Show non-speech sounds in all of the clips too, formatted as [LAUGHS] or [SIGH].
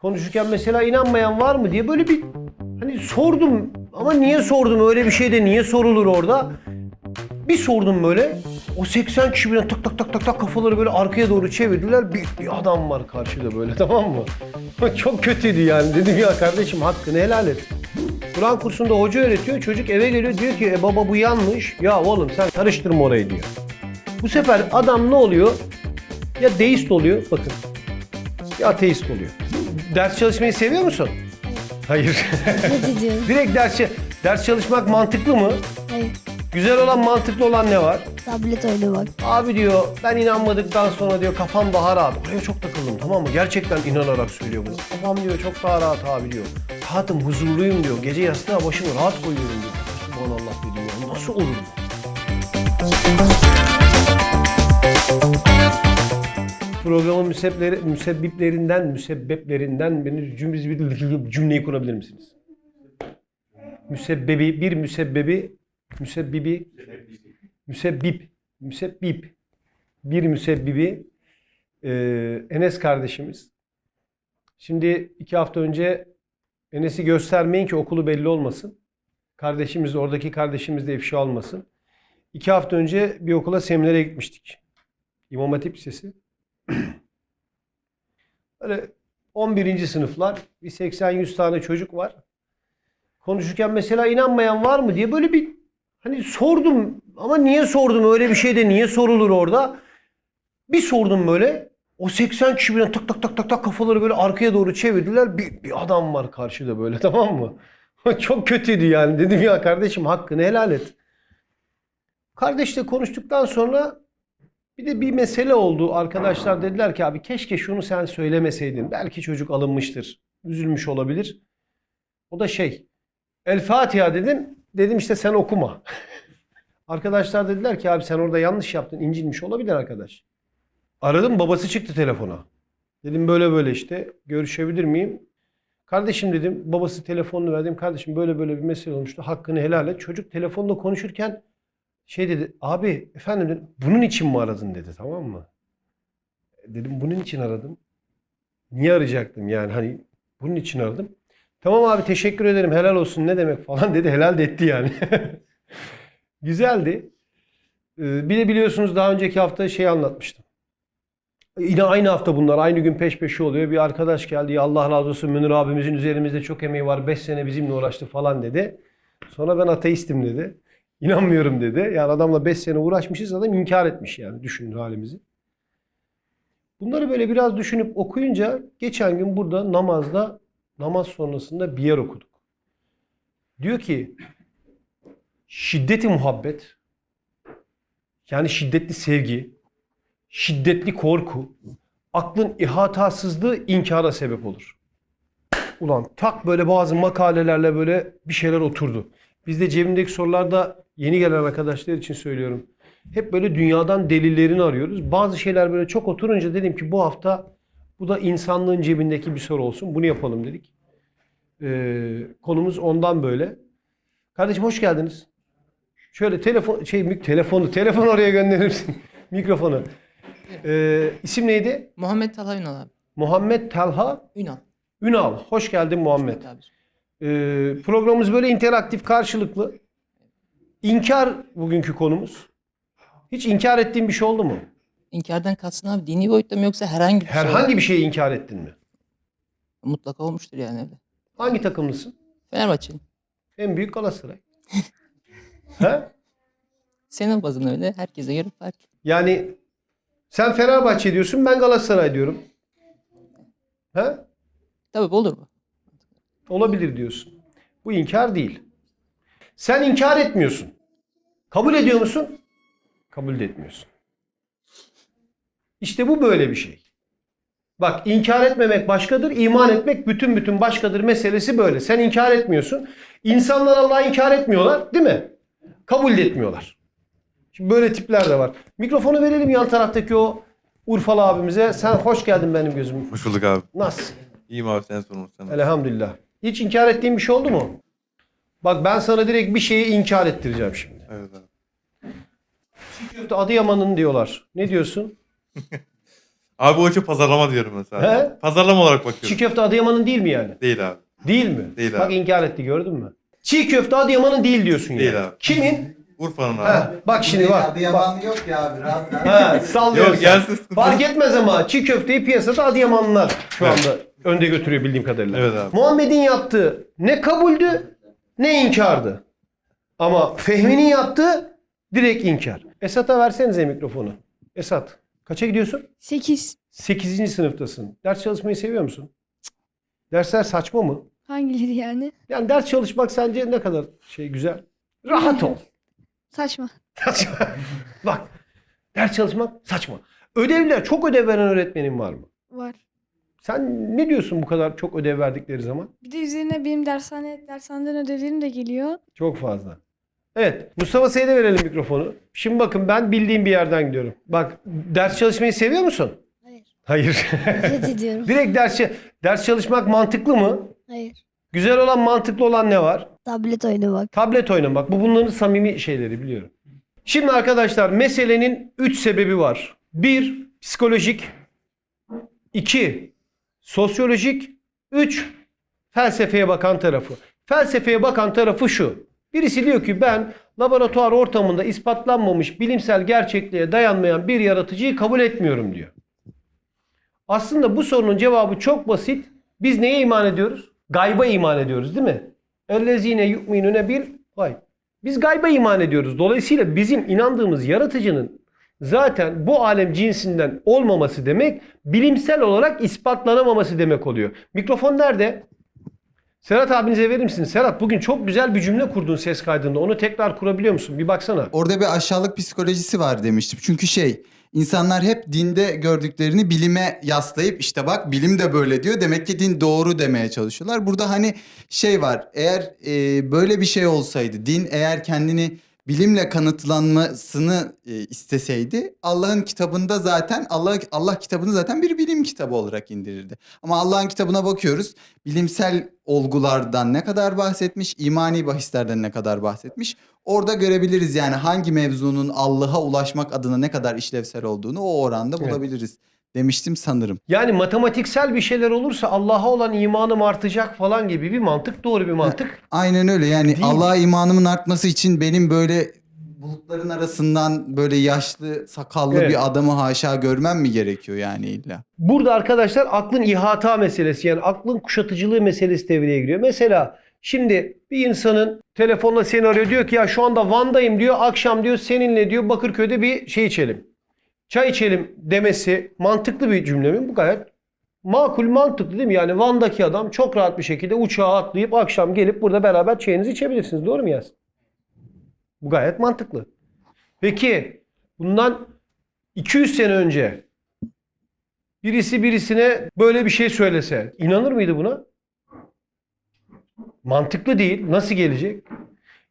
konuşurken mesela inanmayan var mı diye böyle bir hani sordum ama niye sordum öyle bir şey de niye sorulur orada? Bir sordum böyle. O 80 kişi birden tak tak tak tak tak kafaları böyle arkaya doğru çevirdiler. Bir, bir adam var karşıda böyle [LAUGHS] tamam mı? Çok kötüydü yani. Dedim ya kardeşim hakkını helal et. Kur'an kursunda hoca öğretiyor. Çocuk eve geliyor diyor ki e baba bu yanlış. Ya oğlum sen karıştırma orayı diyor. Bu sefer adam ne oluyor? Ya deist oluyor bakın. Ya ateist oluyor. Ders çalışmayı seviyor musun? Hayır. Ne diyorsun? [LAUGHS] Direkt ders, ders çalışmak mantıklı mı? Hayır. Güzel olan mantıklı olan ne var? Tablet oynamak. Abi diyor ben inanmadıktan sonra diyor kafam daha rahat. Oraya çok takıldım tamam mı? Gerçekten inanarak söylüyor bunu. Kafam diyor çok daha rahat abi diyor. Rahatım, huzurluyum diyor. Gece yastığa başımı rahat koyuyorum diyor. Subhanallah dedim ya. Nasıl olur bu? Programın müsebbipleri, müsebbiplerinden, müsebbeplerinden beni cümle, bir cümleyi kurabilir misiniz? Müsebbebi, bir müsebbebi, müsebbibi, müsebbip, müsebbip, bir müsebbibi eee, Enes kardeşimiz. Şimdi iki hafta önce Enes'i göstermeyin ki okulu belli olmasın. Kardeşimiz de oradaki kardeşimiz de ifşa olmasın. İki hafta önce bir okula seminere gitmiştik. İmam Hatip Lisesi. [CLEARS THROAT] Böyle 11. sınıflar bir 80-100 tane çocuk var. Konuşurken mesela inanmayan var mı diye böyle bir hani sordum ama niye sordum öyle bir şey de niye sorulur orada? Bir sordum böyle. O 80 kişi birden tak tak tak tak tak kafaları böyle arkaya doğru çevirdiler. Bir, bir adam var karşıda böyle [LAUGHS] tamam mı? Çok kötüydü yani. Dedim ya kardeşim hakkını helal et. Kardeşle konuştuktan sonra bir de bir mesele oldu. Arkadaşlar dediler ki abi keşke şunu sen söylemeseydin. Belki çocuk alınmıştır. Üzülmüş olabilir. O da şey. El Fatiha dedim. Dedim işte sen okuma. [LAUGHS] Arkadaşlar dediler ki abi sen orada yanlış yaptın. incinmiş olabilir arkadaş. Aradım babası çıktı telefona. Dedim böyle böyle işte görüşebilir miyim? Kardeşim dedim babası telefonunu verdim. Kardeşim böyle böyle bir mesele olmuştu. Hakkını helal et. Çocuk telefonda konuşurken şey dedi. Abi efendim dedim, bunun için mi aradın dedi tamam mı? Dedim bunun için aradım. Niye arayacaktım yani hani bunun için aradım. Tamam abi teşekkür ederim helal olsun ne demek falan dedi. Helal de etti yani. [LAUGHS] Güzeldi. Ee, Bir de biliyorsunuz daha önceki hafta şey anlatmıştım. Yine aynı hafta bunlar. Aynı gün peş peşe oluyor. Bir arkadaş geldi. Ya Allah razı olsun Münir abimizin üzerimizde çok emeği var. 5 sene bizimle uğraştı falan dedi. Sonra ben ateistim dedi. İnanmıyorum dedi. Yani adamla 5 sene uğraşmışız. Adam inkar etmiş yani. Düşünün halimizi. Bunları böyle biraz düşünüp okuyunca geçen gün burada namazda namaz sonrasında bir yer okuduk. Diyor ki şiddeti muhabbet yani şiddetli sevgi, şiddetli korku, aklın ihatasızlığı inkara sebep olur. Ulan tak böyle bazı makalelerle böyle bir şeyler oturdu. Biz de cebimdeki sorularda yeni gelen arkadaşlar için söylüyorum. Hep böyle dünyadan delillerini arıyoruz. Bazı şeyler böyle çok oturunca dedim ki bu hafta bu da insanlığın cebindeki bir soru olsun. Bunu yapalım dedik. Ee, konumuz ondan böyle. Kardeşim hoş geldiniz. Şöyle telefon şey mik- telefonu telefon oraya gönderirsin. [LAUGHS] Mikrofonu. Ee, isim neydi? Muhammed Talha Ünal abi. Muhammed Talha Ünal. Ünal. Hoş geldin Muhammed. Evet abi. Ee, programımız böyle interaktif, karşılıklı. İnkar bugünkü konumuz. Hiç inkar ettiğin bir şey oldu mu? İnkardan kalsın abi dini boyutta mı yoksa herhangi bir şey Herhangi bir şeyi inkar ettin mi? mutlaka olmuştur yani öyle. Hangi takımlısın? Fenerbahçe'nin. En büyük Galatasaray. [LAUGHS] He? Senin bazın öyle. Herkese göre fark. Yani sen Fenerbahçe diyorsun, ben Galatasaray diyorum. He? Tabii olur mu? Olabilir diyorsun. Bu inkar değil. Sen inkar etmiyorsun. Kabul ediyor musun? Kabul de etmiyorsun. İşte bu böyle bir şey. Bak inkar etmemek başkadır, iman etmek bütün bütün başkadır meselesi böyle. Sen inkar etmiyorsun. İnsanlar Allah'ı inkar etmiyorlar değil mi? Kabul de etmiyorlar. Şimdi böyle tipler de var. Mikrofonu verelim yan taraftaki o Urfalı abimize. Sen hoş geldin benim gözüm. Hoş bulduk abi. Nasıl? İyiyim abi sen sormuşsan. Elhamdülillah. Hiç inkar ettiğin bir şey oldu mu? Bak ben sana direkt bir şeyi inkar ettireceğim şimdi. Evet abi. Köfte Adıyaman'ın diyorlar. Ne diyorsun? [LAUGHS] Abi o için pazarlama diyorum mesela. He? Pazarlama olarak bakıyorum. Çiğ köfte Adıyaman'ın değil mi yani? Değil abi. Değil mi? Değil Bak abi. inkar etti gördün mü? Çiğ köfte Adıyaman'ın değil diyorsun Değil yani. abi. Kimin? Urfa'nın abi. Ha, bak şimdi bak. Adıyaman yok ya abi rahat rahat. Ha, sallıyorsun. Yok gelsin. Fark etmez ama çiğ köfteyi piyasada Adıyamanlılar şu anda önde götürüyor bildiğim kadarıyla. Evet abi. Muhammed'in yaptığı ne kabuldü ne inkardı. Ama Fehmi'nin yaptığı direkt inkar. Esat'a versenize mikrofonu. Esat kaça gidiyorsun? 8. 8. sınıftasın. Ders çalışmayı seviyor musun? Dersler saçma mı? Hangileri yani? Yani ders çalışmak sence ne kadar şey güzel? Rahat ol. Saçma. Saçma. Bak ders çalışmak saçma. Ödevler çok ödev veren öğretmenin var mı? Var. Sen ne diyorsun bu kadar çok ödev verdikleri zaman? Bir de üzerine benim dershane, dershaneden ödevlerim de geliyor. Çok fazla. Evet. Mustafa Seyit'e verelim mikrofonu. Şimdi bakın ben bildiğim bir yerden gidiyorum. Bak ders çalışmayı seviyor musun? Hayır. Hayır. Nefret [LAUGHS] ediyorum. Direkt ders, ders çalışmak mantıklı mı? Hayır. Güzel olan mantıklı olan ne var? Tablet oynamak. Tablet oynamak. Bu bunların samimi şeyleri biliyorum. Şimdi arkadaşlar meselenin 3 sebebi var. 1. Psikolojik. 2. Sosyolojik. 3. Felsefeye bakan tarafı. Felsefeye bakan tarafı şu. Birisi diyor ki ben laboratuvar ortamında ispatlanmamış bilimsel gerçekliğe dayanmayan bir yaratıcıyı kabul etmiyorum diyor. Aslında bu sorunun cevabı çok basit. Biz neye iman ediyoruz? Gayba iman ediyoruz değil mi? Ellezine yu'minune bil gayb. Biz gayba iman ediyoruz. Dolayısıyla bizim inandığımız yaratıcının zaten bu alem cinsinden olmaması demek bilimsel olarak ispatlanamaması demek oluyor. Mikrofon nerede? Serhat abinize verir misin? Serhat bugün çok güzel bir cümle kurdun ses kaydında. Onu tekrar kurabiliyor musun? Bir baksana. Orada bir aşağılık psikolojisi var demiştim. Çünkü şey insanlar hep dinde gördüklerini bilime yaslayıp işte bak bilim de böyle diyor. Demek ki din doğru demeye çalışıyorlar. Burada hani şey var eğer e, böyle bir şey olsaydı din eğer kendini bilimle kanıtlanmasını e, isteseydi Allah'ın kitabında zaten Allah Allah kitabını zaten bir bilim kitabı olarak indirirdi. Ama Allah'ın kitabına bakıyoruz. Bilimsel olgulardan ne kadar bahsetmiş, imani bahislerden ne kadar bahsetmiş. Orada görebiliriz yani hangi mevzunun Allah'a ulaşmak adına ne kadar işlevsel olduğunu o oranda Evet. Demiştim sanırım. Yani matematiksel bir şeyler olursa Allah'a olan imanım artacak falan gibi bir mantık doğru bir mantık. Aynen öyle yani Değil? Allah'a imanımın artması için benim böyle bulutların arasından böyle yaşlı sakallı Evet. bir adamı haşa görmem mi gerekiyor yani illa? Burada arkadaşlar aklın ihata meselesi yani aklın kuşatıcılığı meselesi devreye giriyor. Mesela şimdi bir insanın telefonla seni arıyor diyor ki ya şu anda Van'dayım diyor akşam diyor seninle diyor Bakırköy'de bir şey içelim. Çay içelim demesi mantıklı bir cümle mi? Bu gayet makul mantıklı değil mi? Yani Van'daki adam çok rahat bir şekilde uçağa atlayıp akşam gelip burada beraber çayınızı içebilirsiniz. Doğru mu Yasin? Bu gayet mantıklı. Peki bundan 200 sene önce birisi birisine böyle bir şey söylese inanır mıydı buna? Mantıklı değil. Nasıl gelecek?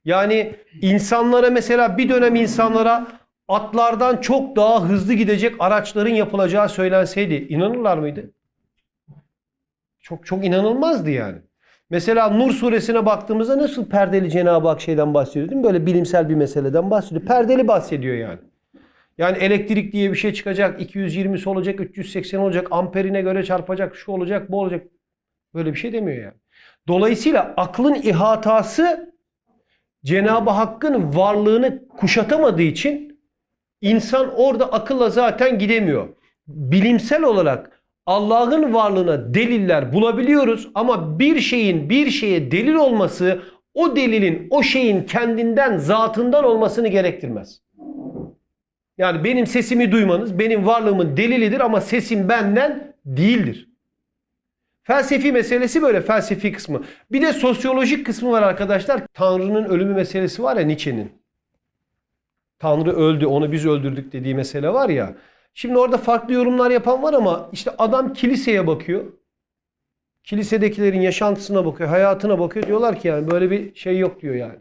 Yani insanlara mesela bir dönem insanlara atlardan çok daha hızlı gidecek araçların yapılacağı söylenseydi inanırlar mıydı? Çok çok inanılmazdı yani. Mesela Nur suresine baktığımızda nasıl perdeli Cenab-ı Hak şeyden bahsediyor değil mi? Böyle bilimsel bir meseleden bahsediyor. Perdeli bahsediyor yani. Yani elektrik diye bir şey çıkacak. 220 olacak, 380 olacak. Amperine göre çarpacak, şu olacak, bu olacak. Böyle bir şey demiyor yani. Dolayısıyla aklın ihatası Cenab-ı Hakk'ın varlığını kuşatamadığı için insan orada akılla zaten gidemiyor. Bilimsel olarak Allah'ın varlığına deliller bulabiliyoruz ama bir şeyin bir şeye delil olması o delilin o şeyin kendinden zatından olmasını gerektirmez. Yani benim sesimi duymanız benim varlığımın delilidir ama sesim benden değildir. Felsefi meselesi böyle felsefi kısmı. Bir de sosyolojik kısmı var arkadaşlar. Tanrı'nın ölümü meselesi var ya Nietzsche'nin. Tanrı öldü onu biz öldürdük dediği mesele var ya. Şimdi orada farklı yorumlar yapan var ama işte adam kiliseye bakıyor. Kilisedekilerin yaşantısına bakıyor, hayatına bakıyor. Diyorlar ki yani böyle bir şey yok diyor yani.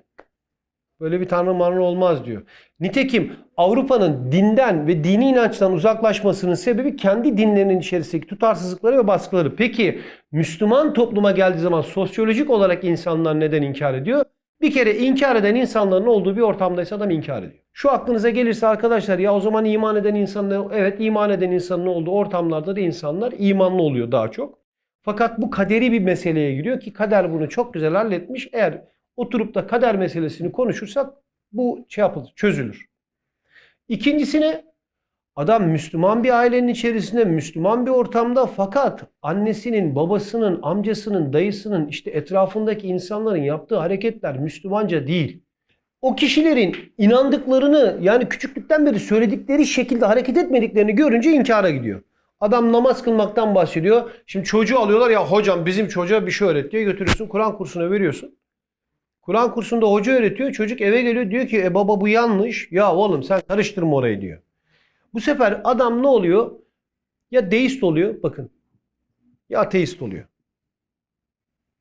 Böyle bir tanrı manrı olmaz diyor. Nitekim Avrupa'nın dinden ve dini inançtan uzaklaşmasının sebebi kendi dinlerinin içerisindeki tutarsızlıkları ve baskıları. Peki Müslüman topluma geldiği zaman sosyolojik olarak insanlar neden inkar ediyor? Bir kere inkar eden insanların olduğu bir ortamdaysa adam inkar ediyor. Şu aklınıza gelirse arkadaşlar ya o zaman iman eden insanlar evet iman eden insanın olduğu ortamlarda da insanlar imanlı oluyor daha çok. Fakat bu kaderi bir meseleye giriyor ki kader bunu çok güzel halletmiş. Eğer oturup da kader meselesini konuşursak bu şey yapılır, çözülür. İkincisine adam Müslüman bir ailenin içerisinde, Müslüman bir ortamda fakat annesinin, babasının, amcasının, dayısının işte etrafındaki insanların yaptığı hareketler Müslümanca değil. O kişilerin inandıklarını yani küçüklükten beri söyledikleri şekilde hareket etmediklerini görünce inkara gidiyor. Adam namaz kılmaktan bahsediyor. Şimdi çocuğu alıyorlar ya hocam bizim çocuğa bir şey öğret diyor. Götürüyorsun Kur'an kursuna veriyorsun. Kur'an kursunda hoca öğretiyor. Çocuk eve geliyor diyor ki e baba bu yanlış. Ya oğlum sen karıştırma orayı diyor. Bu sefer adam ne oluyor? Ya deist oluyor bakın. Ya ateist oluyor.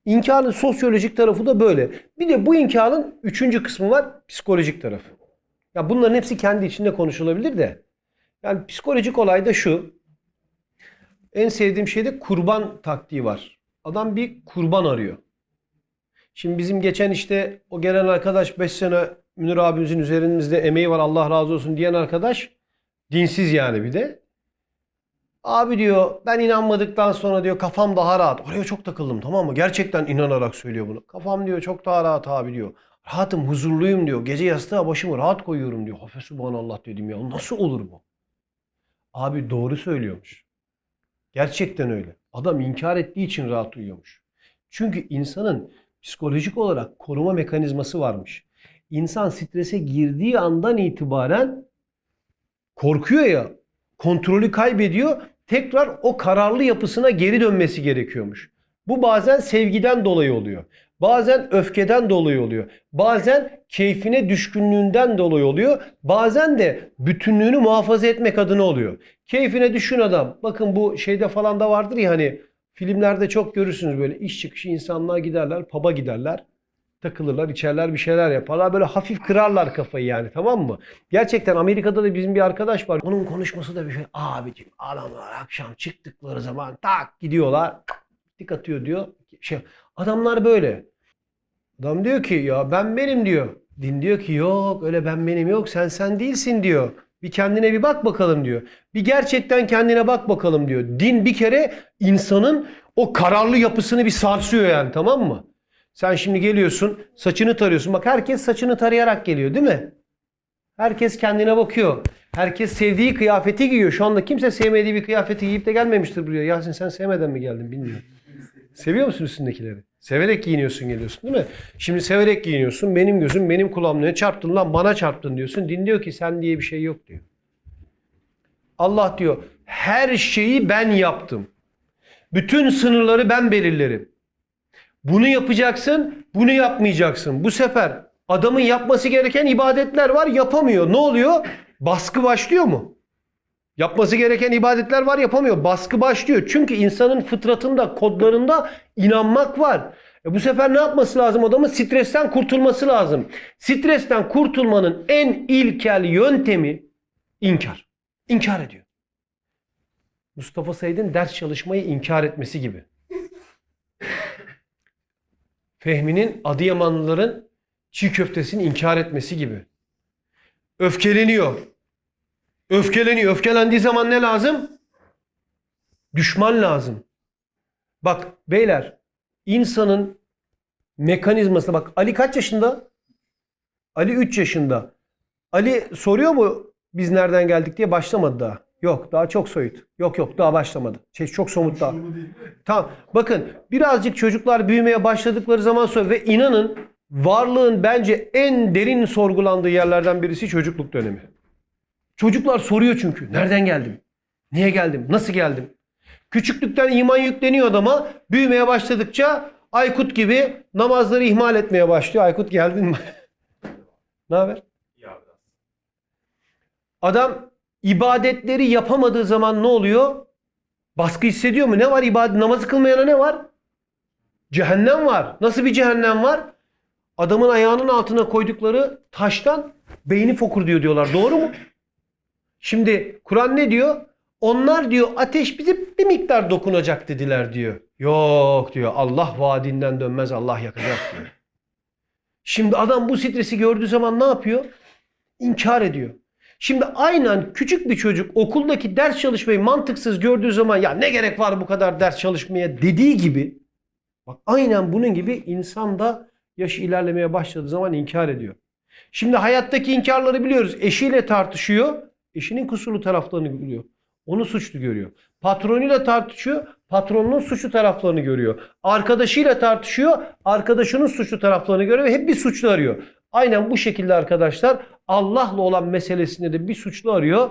İnkarın sosyolojik tarafı da böyle. Bir de bu inkarın üçüncü kısmı var psikolojik tarafı. Ya bunların hepsi kendi içinde konuşulabilir de. Yani psikolojik olay da şu. En sevdiğim şey de kurban taktiği var. Adam bir kurban arıyor. Şimdi bizim geçen işte o gelen arkadaş 5 sene Münir abimizin üzerimizde emeği var Allah razı olsun diyen arkadaş dinsiz yani bir de. Abi diyor ben inanmadıktan sonra diyor kafam daha rahat. Oraya çok takıldım tamam mı? Gerçekten inanarak söylüyor bunu. Kafam diyor çok daha rahat abi diyor. Rahatım huzurluyum diyor. Gece yastığa başımı rahat koyuyorum diyor. Hafe subhanallah dedim ya. Nasıl olur bu? Abi doğru söylüyormuş. Gerçekten öyle. Adam inkar ettiği için rahat uyuyormuş. Çünkü insanın psikolojik olarak koruma mekanizması varmış. İnsan strese girdiği andan itibaren korkuyor ya, kontrolü kaybediyor, tekrar o kararlı yapısına geri dönmesi gerekiyormuş. Bu bazen sevgiden dolayı oluyor. Bazen öfkeden dolayı oluyor. Bazen keyfine düşkünlüğünden dolayı oluyor. Bazen de bütünlüğünü muhafaza etmek adına oluyor. Keyfine düşkün adam. Bakın bu şeyde falan da vardır ya hani filmlerde çok görürsünüz böyle iş çıkışı insanlar giderler, pub'a giderler. Takılırlar, içerler bir şeyler yaparlar. Böyle hafif kırarlar kafayı yani tamam mı? Gerçekten Amerika'da da bizim bir arkadaş var. Onun konuşması da bir şey. Abicim adamlar akşam çıktıkları zaman tak gidiyorlar. Dik atıyor diyor. Şey, adamlar böyle. Adam diyor ki ya ben benim diyor. Din diyor ki yok öyle ben benim yok sen sen değilsin diyor. Bir kendine bir bak bakalım diyor. Bir gerçekten kendine bak bakalım diyor. Din bir kere insanın o kararlı yapısını bir sarsıyor yani tamam mı? Sen şimdi geliyorsun saçını tarıyorsun. Bak herkes saçını tarayarak geliyor değil mi? Herkes kendine bakıyor. Herkes sevdiği kıyafeti giyiyor. Şu anda kimse sevmediği bir kıyafeti giyip de gelmemiştir buraya. Yasin sen sevmeden mi geldin bilmiyorum. Seviyor musun üstündekileri? Severek giyiniyorsun geliyorsun değil mi? Şimdi severek giyiniyorsun. Benim gözüm benim kulağım çarptın lan bana çarptın diyorsun. Din diyor ki sen diye bir şey yok diyor. Allah diyor her şeyi ben yaptım. Bütün sınırları ben belirlerim. Bunu yapacaksın, bunu yapmayacaksın. Bu sefer adamın yapması gereken ibadetler var, yapamıyor. Ne oluyor? Baskı başlıyor mu? Yapması gereken ibadetler var, yapamıyor. Baskı başlıyor. Çünkü insanın fıtratında, kodlarında inanmak var. E bu sefer ne yapması lazım adamın? Stresten kurtulması lazım. Stresten kurtulmanın en ilkel yöntemi inkar. İnkar ediyor. Mustafa Said'in ders çalışmayı inkar etmesi gibi. Fehmi'nin Adıyamanlıların çiğ köftesini inkar etmesi gibi. Öfkeleniyor. Öfkeleniyor. Öfkelendiği zaman ne lazım? Düşman lazım. Bak beyler insanın mekanizması bak Ali kaç yaşında? Ali 3 yaşında. Ali soruyor mu biz nereden geldik diye başlamadı daha. Yok daha çok soyut. Yok yok daha başlamadı. Şey çok somut daha. Tamam. Bakın birazcık çocuklar büyümeye başladıkları zaman sonra ve inanın varlığın bence en derin sorgulandığı yerlerden birisi çocukluk dönemi. Çocuklar soruyor çünkü. Nereden geldim? Niye geldim? Nasıl geldim? Küçüklükten iman yükleniyor adama. Büyümeye başladıkça Aykut gibi namazları ihmal etmeye başlıyor. Aykut geldin mi? [LAUGHS] ne haber? Adam ibadetleri yapamadığı zaman ne oluyor? Baskı hissediyor mu? Ne var ibadet? Namazı kılmayana ne var? Cehennem var. Nasıl bir cehennem var? Adamın ayağının altına koydukları taştan beyni fokur diyor diyorlar. Doğru mu? Şimdi Kur'an ne diyor? Onlar diyor ateş bize bir miktar dokunacak dediler diyor. Yok diyor Allah vaadinden dönmez Allah yakacak diyor. Şimdi adam bu stresi gördüğü zaman ne yapıyor? İnkar ediyor. Şimdi aynen küçük bir çocuk okuldaki ders çalışmayı mantıksız gördüğü zaman ya ne gerek var bu kadar ders çalışmaya dediği gibi bak aynen bunun gibi insan da yaş ilerlemeye başladığı zaman inkar ediyor. Şimdi hayattaki inkarları biliyoruz. Eşiyle tartışıyor. Eşinin kusurlu taraflarını biliyor. Onu suçlu görüyor. Patronuyla tartışıyor. Patronunun suçlu taraflarını görüyor. Arkadaşıyla tartışıyor. Arkadaşının suçlu taraflarını görüyor ve hep bir suçlu arıyor. Aynen bu şekilde arkadaşlar Allah'la olan meselesinde de bir suçlu arıyor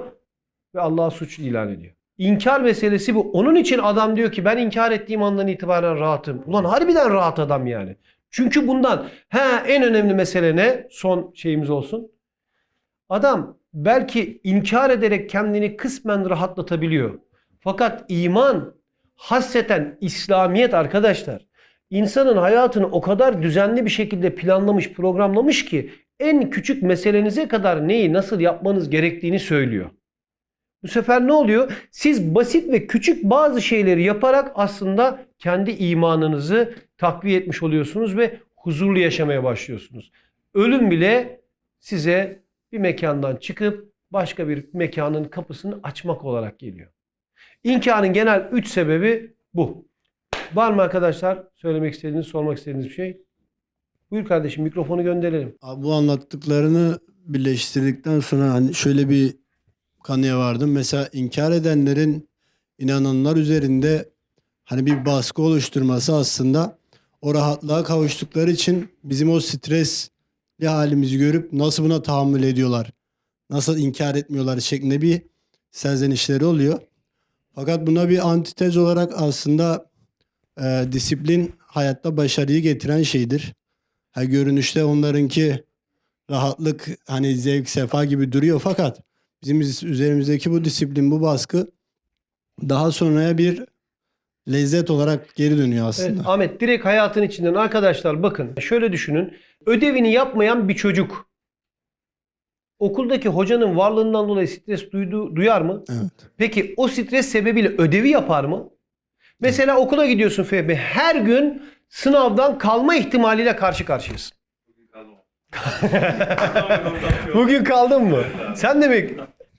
ve Allah'a suçlu ilan ediyor. İnkar meselesi bu. Onun için adam diyor ki ben inkar ettiğim andan itibaren rahatım. Ulan harbiden rahat adam yani. Çünkü bundan he en önemli mesele ne? Son şeyimiz olsun. Adam belki inkar ederek kendini kısmen rahatlatabiliyor. Fakat iman hasreten İslamiyet arkadaşlar insanın hayatını o kadar düzenli bir şekilde planlamış, programlamış ki en küçük meselenize kadar neyi nasıl yapmanız gerektiğini söylüyor. Bu sefer ne oluyor? Siz basit ve küçük bazı şeyleri yaparak aslında kendi imanınızı takviye etmiş oluyorsunuz ve huzurlu yaşamaya başlıyorsunuz. Ölüm bile size bir mekandan çıkıp başka bir mekanın kapısını açmak olarak geliyor. İnkarın genel üç sebebi bu. Var mı arkadaşlar söylemek istediğiniz, sormak istediğiniz bir şey? Buyur kardeşim mikrofonu gönderelim. Abi bu anlattıklarını birleştirdikten sonra hani şöyle bir kanıya vardım. Mesela inkar edenlerin inananlar üzerinde hani bir baskı oluşturması aslında o rahatlığa kavuştukları için bizim o stresli halimizi görüp nasıl buna tahammül ediyorlar, nasıl inkar etmiyorlar şeklinde bir serzenişleri oluyor. Fakat buna bir antitez olarak aslında e, disiplin hayatta başarıyı getiren şeydir. Ha, görünüşte onlarınki rahatlık hani zevk sefa gibi duruyor fakat bizim üzerimizdeki bu disiplin bu baskı daha sonraya bir lezzet olarak geri dönüyor aslında. Evet, Ahmet direkt hayatın içinden arkadaşlar bakın şöyle düşünün. Ödevini yapmayan bir çocuk okuldaki hocanın varlığından dolayı stres duydu, duyar mı? Evet. Peki o stres sebebiyle ödevi yapar mı? Mesela okula gidiyorsun Fehmi. Her gün sınavdan kalma ihtimaliyle karşı karşıyasın. [LAUGHS] Bugün kaldın mı? Sen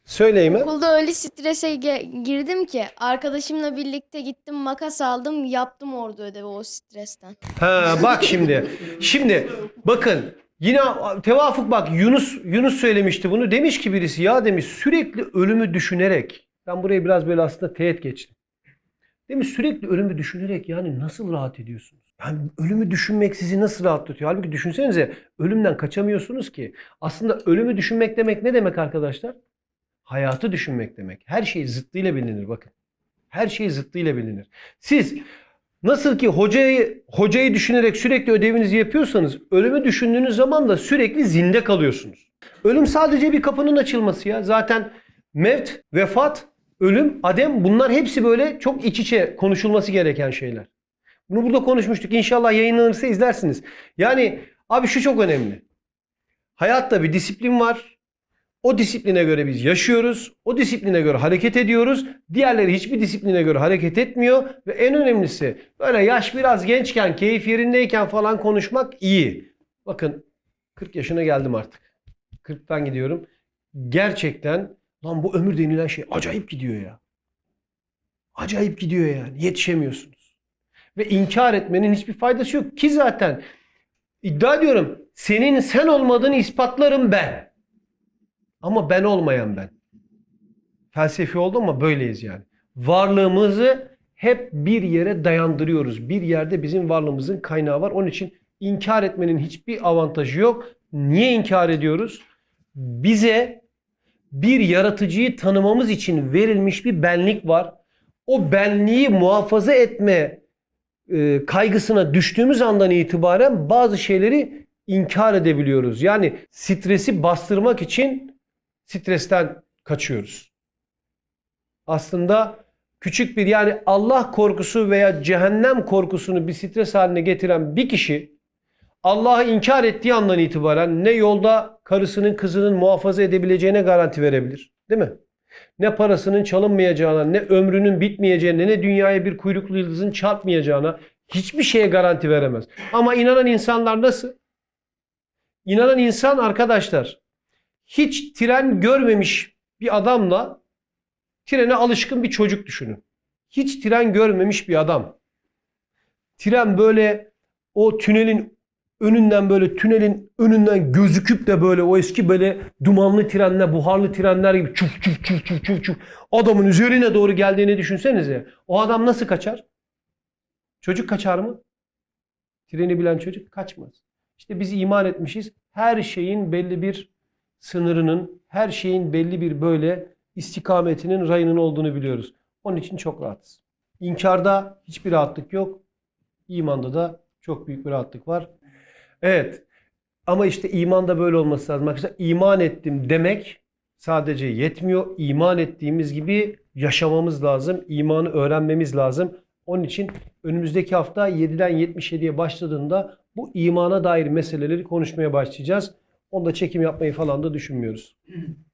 söyleyeyim mi? Okulda öyle strese girdim ki arkadaşımla birlikte gittim makas aldım yaptım orada ödevi o stresten. Ha bak şimdi. Şimdi bakın yine tevafuk bak Yunus Yunus söylemişti bunu. Demiş ki birisi ya demiş sürekli ölümü düşünerek ben buraya biraz böyle aslında teğet geçtim. Demiş sürekli ölümü düşünerek yani nasıl rahat ediyorsunuz? Yani ölümü düşünmek sizi nasıl rahatlatıyor? Halbuki düşünsenize ölümden kaçamıyorsunuz ki. Aslında ölümü düşünmek demek ne demek arkadaşlar? Hayatı düşünmek demek. Her şey zıttıyla bilinir bakın. Her şey zıttıyla bilinir. Siz Nasıl ki hocayı hocayı düşünerek sürekli ödevinizi yapıyorsanız ölümü düşündüğünüz zaman da sürekli zinde kalıyorsunuz. Ölüm sadece bir kapının açılması ya. Zaten mevt, vefat, ölüm, adem bunlar hepsi böyle çok iç içe konuşulması gereken şeyler. Bunu burada konuşmuştuk. İnşallah yayınlanırsa izlersiniz. Yani abi şu çok önemli. Hayatta bir disiplin var. O disipline göre biz yaşıyoruz. O disipline göre hareket ediyoruz. Diğerleri hiçbir disipline göre hareket etmiyor. Ve en önemlisi böyle yaş biraz gençken, keyif yerindeyken falan konuşmak iyi. Bakın 40 yaşına geldim artık. 40'tan gidiyorum. Gerçekten lan bu ömür denilen şey acayip gidiyor ya. Acayip gidiyor yani. Yetişemiyorsunuz. Ve inkar etmenin hiçbir faydası yok. Ki zaten iddia ediyorum senin sen olmadığını ispatlarım ben. Ama ben olmayan ben. Felsefi oldu ama böyleyiz yani. Varlığımızı hep bir yere dayandırıyoruz. Bir yerde bizim varlığımızın kaynağı var. Onun için inkar etmenin hiçbir avantajı yok. Niye inkar ediyoruz? Bize bir yaratıcıyı tanımamız için verilmiş bir benlik var. O benliği muhafaza etme e, kaygısına düştüğümüz andan itibaren bazı şeyleri inkar edebiliyoruz. Yani stresi bastırmak için stresten kaçıyoruz. Aslında küçük bir yani Allah korkusu veya cehennem korkusunu bir stres haline getiren bir kişi Allah'ı inkar ettiği andan itibaren ne yolda karısının kızının muhafaza edebileceğine garanti verebilir. Değil mi? Ne parasının çalınmayacağına, ne ömrünün bitmeyeceğine, ne dünyaya bir kuyruklu yıldızın çarpmayacağına hiçbir şeye garanti veremez. Ama inanan insanlar nasıl? İnanan insan arkadaşlar hiç tren görmemiş bir adamla trene alışkın bir çocuk düşünün. Hiç tren görmemiş bir adam. Tren böyle o tünelin önünden böyle tünelin önünden gözüküp de böyle o eski böyle dumanlı trenler, buharlı trenler gibi çuf çuf çuf çuf çuf çuf adamın üzerine doğru geldiğini düşünsenize. O adam nasıl kaçar? Çocuk kaçar mı? Treni bilen çocuk kaçmaz. İşte biz iman etmişiz. Her şeyin belli bir sınırının, her şeyin belli bir böyle istikametinin, rayının olduğunu biliyoruz. Onun için çok rahatız. İnkarda hiçbir rahatlık yok. İmanda da çok büyük bir rahatlık var. Evet. Ama işte imanda böyle olması lazım. Arkadaşlar iman ettim demek sadece yetmiyor. İman ettiğimiz gibi yaşamamız lazım. İmanı öğrenmemiz lazım. Onun için önümüzdeki hafta 7'den 77'ye başladığında bu imana dair meseleleri konuşmaya başlayacağız. Onda çekim yapmayı falan da düşünmüyoruz. [LAUGHS]